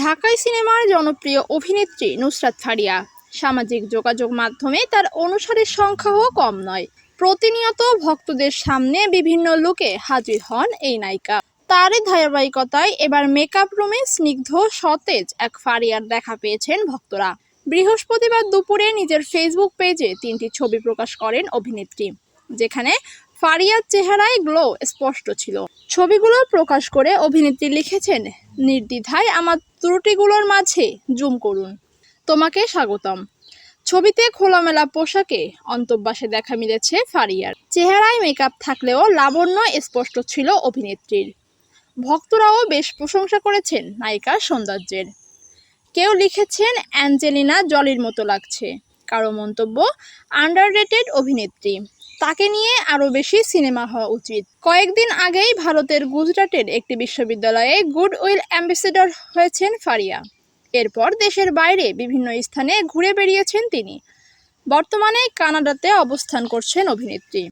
ঢাকাই সিনেমার জনপ্রিয় অভিনেত্রী নুসরাত ফারিয়া। সামাজিক যোগাযোগ মাধ্যমে তার অনুসারীর সংখ্যাও কম নয়। প্রতিনিয়ত ভক্তদের সামনে বিভিন্ন লুকে হাজির হন এই নায়িকা। তারই ধারাবাহিকতায় এবার মেকআপ রুমে স্নিগ্ধ সতেজ এক ফারিয়ার দেখা পেয়েছেন ভক্তরা। বৃহস্পতিবার দুপুরে নিজের ফেসবুক পেজে তিনটি ছবি প্রকাশ করেন অভিনেত্রী, যেখানে ফারিয়ার চেহারায় গ্লো স্পষ্ট ছিল। ছবিগুলো প্রকাশ করে অভিনেত্রী লিখেছেন, নির্দ্বিধায় আমার ত্রুটিগুলোর মাঝে জুম করুন। তোমাকে স্বাগতম। ছবিতে খোলামেলা পোশাকে অন্তর্বাসে দেখা মিলেছে ফারিয়ার। চেহারায় মেকআপ থাকলেও লাবণ্য স্পষ্ট ছিল অভিনেত্রীর। ভক্তরাও বেশ প্রশংসা করেছেন নায়িকার সৌন্দর্যের। কেউ লিখেছেন, অ্যাঞ্জেলিনা জলির মতো লাগছে। কারও মন্তব্য আন্ডাররেটেড অভিনেত্রী। তাকে নিয়ে আরও বেশি সিনেমা হওয়া উচিত। কয়েকদিন আগেই ভারতের গুজরাটের একটি বিশ্ববিদ্যালয়ে গুড উইল অ্যাম্বাসেডর হয়েছেন ফারিয়া। এরপর দেশের বাইরে বিভিন্ন স্থানে ঘুরে বেড়িয়েছেন তিনি। বর্তমানে কানাডাতে অবস্থান করছেন অভিনেত্রী।